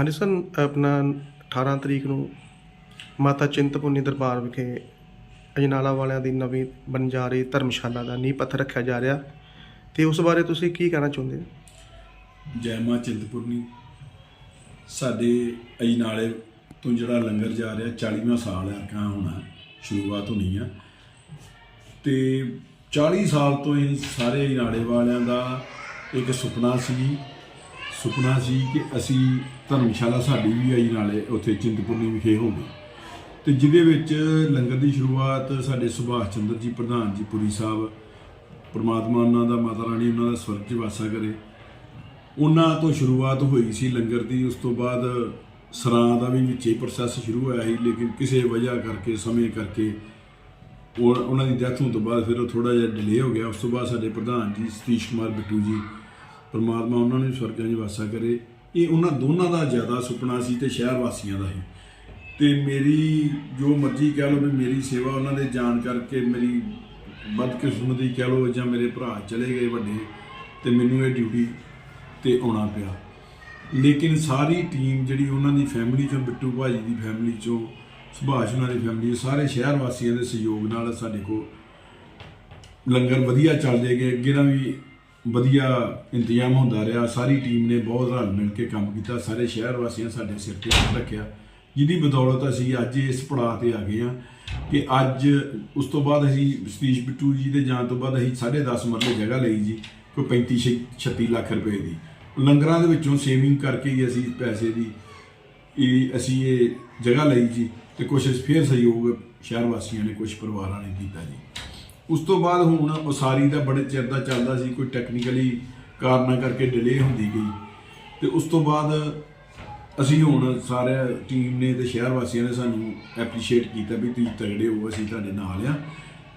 ਹਾਂਜੀ ਸਰ, ਆਪਣਾ 18 ਤਰੀਕ ਨੂੰ ਮਾਤਾ ਚਿੰਤਪੁਰਨੀ ਦਰਬਾਰ ਵਿਖੇ ਅਜਨਾਲਾ ਵਾਲਿਆਂ ਦੀ ਨਵੀਂ ਬਣ ਜਾ ਰਹੀ ਧਰਮਸ਼ਾਲਾ ਦਾ ਨੀਂਹ ਪੱਥਰ ਰੱਖਿਆ ਜਾ ਰਿਹਾ। ਤੇ ਉਸ ਬਾਰੇ ਤੁਸੀਂ ਕੀ ਕਹਿਣਾ ਚਾਹੁੰਦੇ ਹੋ? ਜੈ ਮਾਂ ਚਿੰਤਪੁਰਨੀ। ਸਾਡੇ ਅਜਨਾਲੇ ਤੋਂ ਜਿਹੜਾ ਲੰਗਰ ਜਾ ਰਿਹਾ 40ਵਾਂ ਸਾਲ ਹੈ ਕਾ ਹੋਣਾ, ਸ਼ੁਰੂਆਤ ਹੋਣੀ ਆ। ਤੇ 40 ਸਾਲ ਤੋਂ ਇਹ ਸਾਰੇ ਅਜਨਾਲੇ ਵਾਲਿਆਂ ਦਾ ਇੱਕ ਸੁਪਨਾ ਸੀ ਸੁਪਨਾ ਸੀ ਕਿ ਅਸੀਂ ਧਰਮਸ਼ਾਲਾ ਸਾਡੀ ਵੀ ਆਈ, ਨਾਲੇ ਉੱਥੇ ਚਿੰਤਪੁਰਨੀ ਵਿਖੇ ਹੋਵੇ ਤੇ ਜਿਹਦੇ ਵਿੱਚ ਲੰਗਰ ਦੀ ਸ਼ੁਰੂਆਤ ਸਾਡੇ ਸੁਭਾਸ਼ ਚੰਦਰ ਜੀ, ਪ੍ਰਧਾਨ ਜੀ, ਪੁਰੀ ਸਾਹਿਬ, ਪ੍ਰਮਾਤਮਾ ਉਹਨਾਂ ਦਾ, ਮਾਤਾ ਰਾਣੀ ਉਹਨਾਂ ਦਾ ਸਵਰਗ 'ਚ ਵਾਸਾ ਕਰੇ। ਉਹਨਾਂ ਤੋਂ ਸ਼ੁਰੂਆਤ ਹੋਈ ਸੀ ਲੰਗਰ ਦੀ, ਉਸ ਤੋਂ ਬਾਅਦ ਸਰਾਂ ਦਾ ਵੀ ਵਿੱਚੇ ਪ੍ਰੋਸੈਸ ਸ਼ੁਰੂ ਹੋਇਆ ਸੀ, ਲੇਕਿਨ ਕਿਸੇ ਵਜ੍ਹਾ ਕਰਕੇ, ਸਮੇਂ ਕਰਕੇ ਉਹ ਉਹਨਾਂ ਦੀ ਡੈਥ ਹੋਣ ਤੋਂ ਬਾਅਦ ਫਿਰ ਉਹ ਥੋੜਾ ਜਿਹਾ ਡਿਲੇ ਹੋ ਗਿਆ। ਉਸ ਤੋਂ ਬਾਅਦ ਸਾਡੇ ਪ੍ਰਧਾਨ ਜੀ, ਸਤੀਸ਼ ਕੁਮਾਰ ਬਿੱਟੂ ਜੀ ਪਰਮਾਤਮਾ ਉਹਨਾਂ ਨੂੰ ਵੀ ਸਵਰਗਾਂ 'ਚ ਵਾਸਾ ਕਰੇ। ਇਹ ਉਹਨਾਂ ਦੋਨਾਂ ਦਾ ਜ਼ਿਆਦਾ ਸੁਪਨਾ ਸੀ ਤੇ ਸ਼ਹਿਰ ਵਾਸੀਆਂ ਦਾ ਹੀ। ਤੇ ਮੇਰੀ ਜੋ ਮਰਜ਼ੀ ਕਹਿ ਲਓ ਵੀ ਮੇਰੀ ਸੇਵਾ ਉਹਨਾਂ ਦੇ ਜਾਣ ਕਰਕੇ ਮੇਰੀ ਬਦਕਿਸਮਤੀ ਕਹਿ ਲਓ ਜਾਂ ਮੇਰੇ ਭਰਾ ਚਲੇ ਗਏ ਵੱਡੇ ਤੇ ਮੈਨੂੰ ਇਹ ਡਿਊਟੀ ਤੇ ਆਉਣਾ ਪਿਆ। ਲੇਕਿਨ ਸਾਰੀ ਟੀਮ ਜਿਹੜੀ ਉਹਨਾਂ ਦੀ ਫੈਮਿਲੀ ਚੋਂ, ਬਿੱਟੂ ਭਾਜੀ ਦੀ ਫੈਮਿਲੀ ਚੋਂ, ਸੁਭਾਸ਼ ਉਹਨਾਂ ਦੀ ਫੈਮਿਲੀ ਸਾਰੇ ਸ਼ਹਿਰ ਵਾਸੀਆਂ ਦੇ ਸਹਿਯੋਗ ਨਾਲ ਸਾਡੇ ਕੋਲ ਲੰਗਰ ਵਧੀਆ ਚੱਲਦੇ ਗਏ। ਅੱਗੇ ਦਾ ਵੀ ਵਧੀਆ ਇੰਤਜ਼ਾਮ ਹੁੰਦਾ ਰਿਹਾ। ਸਾਰੀ ਟੀਮ ਨੇ ਬਹੁਤ ਰਲ ਮਿਲ ਕੇ ਕੰਮ ਕੀਤਾ। ਸਾਰੇ ਸ਼ਹਿਰ ਵਾਸੀਆਂ ਸਾਡੇ ਸਿਰ ਤੇ ਹੱਥ ਰੱਖਿਆ। ਜਿਹਦੀ ਬਦੌਲਤ ਅਸੀਂ ਅੱਜ ਇਸ ਪੜਾਅ ਤੇ ਆ ਗਏ ਹਾਂ ਕਿ ਅੱਜ ਉਸ ਤੋਂ ਬਾਅਦ ਅਸੀਂ ਸਤੀਸ਼ ਬਿੱਟੂ ਜੀ ਦੇ ਜਾਣ ਤੋਂ ਬਾਅਦ ਅਸੀਂ 10.5 ਮਰਲੇ ਜਗ੍ਹਾ ਲਈ ਜੀ, ਕੋਈ 35 36 ਲੱਖ ਰੁਪਏ ਦੀ। ਲੰਗਰਾਂ ਦੇ ਵਿੱਚੋਂ ਸੇਵਿੰਗ ਕਰਕੇ ਹੀ ਅਸੀਂ ਪੈਸੇ ਦੀ ਇਹ ਅਸੀਂ ਇਹ ਜਗ੍ਹਾ ਲਈ ਜੀ ਤੇ ਕੁਝ ਫੇਰ ਸਹਿਯੋਗ ਸ਼ਹਿਰ ਵਾਸੀਆਂ ਨੇ ਕੁਝ ਪਰਿਵਾਰਾਂ ਨੇ ਕੀਤਾ ਜੀ। ਉਸ ਤੋਂ ਬਾਅਦ ਹੁਣ ਉਸਾਰੀ ਦਾ ਬੜੇ ਚਿਰ ਦਾ ਚੱਲਦਾ ਸੀ, ਕੋਈ ਟੈਕਨੀਕਲੀ ਕਾਰਨਾਂ ਕਰਕੇ ਡਿਲੇ ਹੁੰਦੀ ਗਈ। ਤੇ ਉਸ ਤੋਂ ਬਾਅਦ ਅਸੀਂ ਹੁਣ ਸਾਰੇ ਟੀਮ ਨੇ ਤੇ ਸ਼ਹਿਰ ਵਾਸੀਆਂ ਨੇ ਸਾਨੂੰ ਐਪਰੀਸ਼ੀਏਟ ਕੀਤਾ ਵੀ ਤੁਸੀਂ ਤਗੜੇ ਹੋ ਅਸੀਂ ਤੁਹਾਡੇ ਨਾਲ ਆ।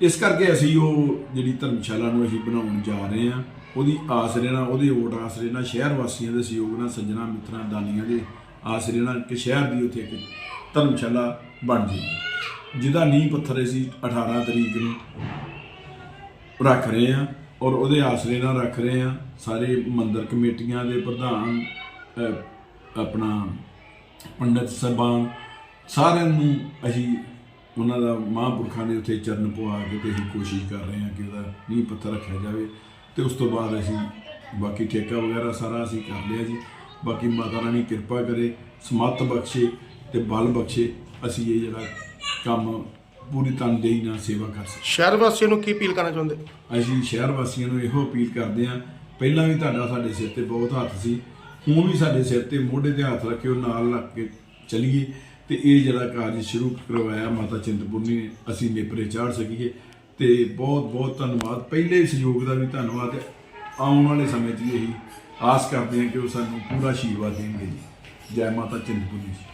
ਇਸ ਕਰਕੇ ਅਸੀਂ ਉਹ ਜਿਹੜੀ ਧਰਮਸ਼ਾਲਾ ਨੂੰ ਅਸੀਂ ਬਣਾਉਣ ਜਾ ਰਹੇ ਆ ਉਹਦੀ ਆਸਰੇ ਨਾਲ ਉਹਦੇ ਵੋਟ ਆਸਰੇ ਨਾਲ ਸ਼ਹਿਰ ਵਾਸੀਆਂ ਦੇ ਸਹਿਯੋਗ ਨਾਲ, ਸੱਜਣਾ ਮਿੱਤਰਾਂ, ਦਾਨੀਆਂ ਦੇ ਆਸਰੇ ਨਾਲ ਕਿ ਸ਼ਹਿਰ ਦੀ ਉੱਥੇ ਇੱਕ ਧਰਮਸ਼ਾਲਾ ਬਣ ਜਾਏਗੀ ਜਿਹਦਾ ਨੀਂਹ ਪੱਥਰ ਅਸੀਂ 18 ਤਰੀਕ ਨੂੰ ਰੱਖ ਰਹੇ ਆ ਔਰ ਉਹਦੇ ਆਸਰੇ ਨਾਲ ਰੱਖ ਰਹੇ ਆ ਸਾਰੇ ਮੰਦਰ ਕਮੇਟੀਆਂ ਦੇ ਪ੍ਰਧਾਨ ਆਪਣਾ ਪੰਡਤ ਸਰਬਾਨ ਸਾਰਿਆਂ ਨੂੰ ਅਸੀਂ ਉਹਨਾਂ ਦਾ ਮਹਾਂਪੁਰਖਾਂ ਦੇ ਉੱਤੇ ਚਰਨ ਪਵਾ ਕੇ ਤੇ ਅਸੀਂ ਕੋਸ਼ਿਸ਼ ਕਰ ਰਹੇ ਹਾਂ ਕਿ ਉਹਦਾ ਨੀਂਹ ਪੱਥਰ ਰੱਖਿਆ ਜਾਵੇ ਤੇ ਉਸ ਤੋਂ ਬਾਅਦ ਅਸੀਂ ਬਾਕੀ ਠੇਕਾ ਵਗੈਰਾ ਸਾਰਾ ਅਸੀਂ ਕਰ ਲਿਆ ਜੀ। ਬਾਕੀ ਮਾਤਾ ਰਾਣੀ ਕਿਰਪਾ ਕਰੇ, ਸਮੱਤ ਬਖਸ਼ੇ ਤੇ ਬਲ ਬਖਸ਼ੇ ਅਸੀਂ ਇਹ ਜਿਹੜਾ ਕੰਮ ਪੂਰੀ ਤਨਦੇਹੀ ਨਾਲ ਸੇਵਾ ਕਰ ਸਕੀਏ ਸ਼ਹਿਰ ਵਾਸੀਆਂ ਨੂੰ ਕੀ ਅਪੀਲ ਕਰਨਾ ਚਾਹੁੰਦੇ? ਅਸੀਂ ਸ਼ਹਿਰ ਵਾਸੀਆਂ ਨੂੰ ਇਹੋ ਅਪੀਲ ਕਰਦੇ ਹਾਂ ਪਹਿਲਾਂ ਵੀ ਤੁਹਾਡਾ ਸਾਡੇ ਸਿਰ ਤੇ ਬਹੁਤ ਹੱਥ ਸੀ ਹੁਣ ਵੀ ਸਾਡੇ ਸਿਰ ਤੇ ਮੋਢੇ ਤੇ ਹੱਥ ਰੱਖਿਓ ਨਾਲ ਲੱਗ ਕੇ ਚਲੀਏ। ਤੇ ਇਹ ਜਿਹੜਾ ਕਾਰਜ ਸ਼ੁਰੂ ਕਰਵਾਇਆ ਮਾਤਾ ਚਿੰਤਪੁਰਨੀ ਨੇ ਅਸੀਂ ਨੇਪਰੇ ਚਾੜ ਸਕੀਏ। ਤੇ ਬਹੁਤ ਬਹੁਤ ਧੰਨਵਾਦ। ਪਹਿਲੇ ਸਹਿਯੋਗ ਦਾ ਵੀ ਧੰਨਵਾਦ ਆਉਣ ਵਾਲੇ ਸਮੇਂ 'ਚ ਵੀ ਇਹੀ ਆਸ ਕਰਦੇ ਹਾਂ ਕਿ ਉਹ ਸਾਨੂੰ ਪੂਰਾ ਆਸ਼ੀਰਵਾਦ ਦੇਣਗੇ ਜੀ। ਜੈ ਮਾਤਾ ਚਿੰਤਪੁਰਨੀ ਜੀ।